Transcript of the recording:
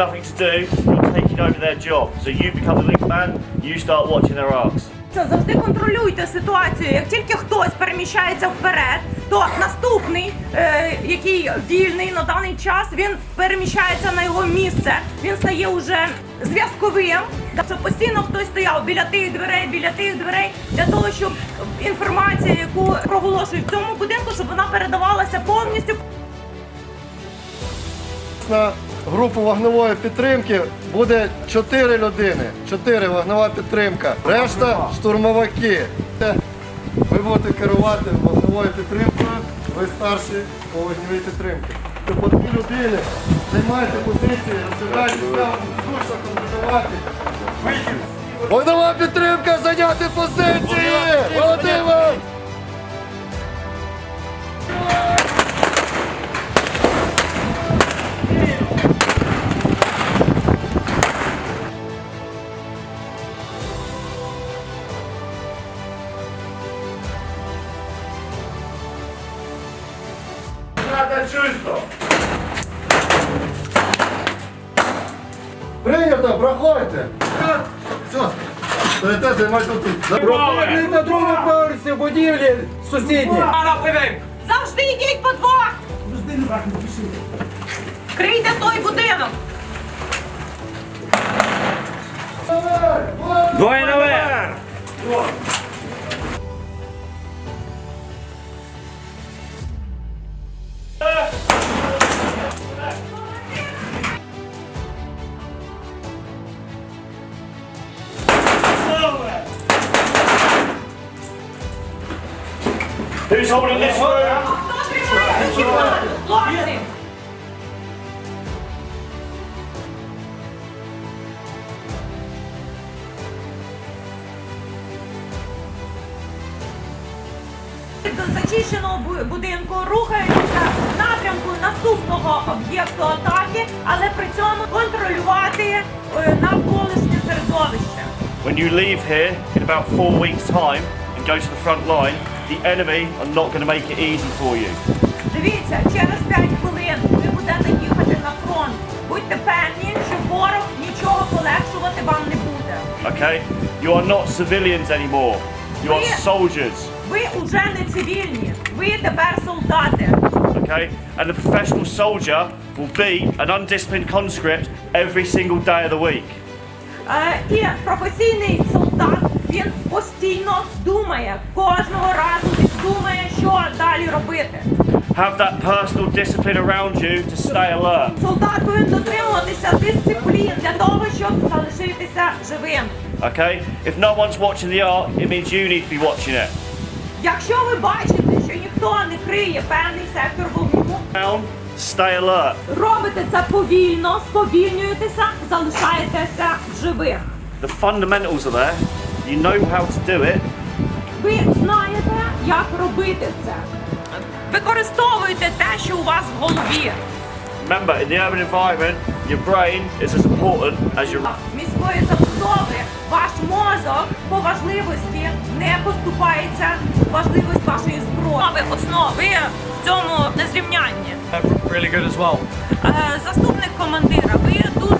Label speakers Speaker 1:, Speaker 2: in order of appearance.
Speaker 1: nothing to do, you're taking over their job. So you become the link man, you start watching their arcs.
Speaker 2: Це завжди контролюйте ситуацію. Як тільки хтось переміщається вперед, то наступний, е, який вільний на даний час, він переміщається на його місце. Він стає уже зв'язковим. Щоб постійно хтось стояв біля тих дверей, біля тих дверей, для того, щоб інформація, яку проголошують в цьому будинку, щоб вона передавалася повністю
Speaker 3: групу вогневої підтримки буде 4 людини. 4 вогнева підтримка. Решта штурмовики. Ви будете керувати вогневою підтримкою, ви старші по вогневій підтримці. По дві людини займайте позиції, розстріляйтеся, зручно контролювати. Вогнева підтримка, зайняти позиції! Володимир!
Speaker 1: Чисто!
Speaker 3: Прийнято, проходьте! Все, стоїте, займайте тут.
Speaker 4: Ми на другому поверсі будівлі сусідні.
Speaker 2: Завжди йдіть по двох! Крийте той будинок!
Speaker 4: Двоє наверх!
Speaker 1: Who's holding this room?
Speaker 2: Зачищеного бу- будинку рухаємося в напрямку наступного об'єкту атаки, але при цьому контролювати е, навколишнє середовище.
Speaker 1: When you leave here in about four weeks' time and go to the front line, the enemy are not going to make it easy for you.
Speaker 2: Дивіться, через 5 хвилин ви будете їхати на фронт. Будьте певні, що ворог нічого полегшувати вам не буде.
Speaker 1: Okay? You are not civilians anymore. You are
Speaker 2: Yeah.
Speaker 1: soldiers.
Speaker 2: Ви уже не цивільні, ви тепер солдати.
Speaker 1: Okay? And the professional soldier will be an undisciplined conscript every single day of the week.
Speaker 2: Е, і професійний солдат він постійно думає, кожного разу він думає, що далі робити.
Speaker 1: Have that personal discipline around you to stay alert.
Speaker 2: Солдат повинен дотримуватися дисциплін для того, щоб залишитися живим.
Speaker 1: Okay? If no one's watching the art, it means you need to be watching it.
Speaker 2: Якщо ви бачите, що ніхто не криє певний сектор вогню,
Speaker 1: Down, stay alert.
Speaker 2: робите це повільно, сповільнюєтеся, залишаєтеся живих.
Speaker 1: The fundamentals are there. You know how to do it.
Speaker 2: Ви знаєте, як робити це. Використовуйте те, що у вас в голові.
Speaker 1: Remember, in the urban environment, your brain is as important as your.
Speaker 2: Міської забудови ваш мозок по важливості не поступається в важливість вашої зброї. Основи в цьому незрівнянні.
Speaker 4: Really good as well.
Speaker 2: Е, Заступник командира, ви дуже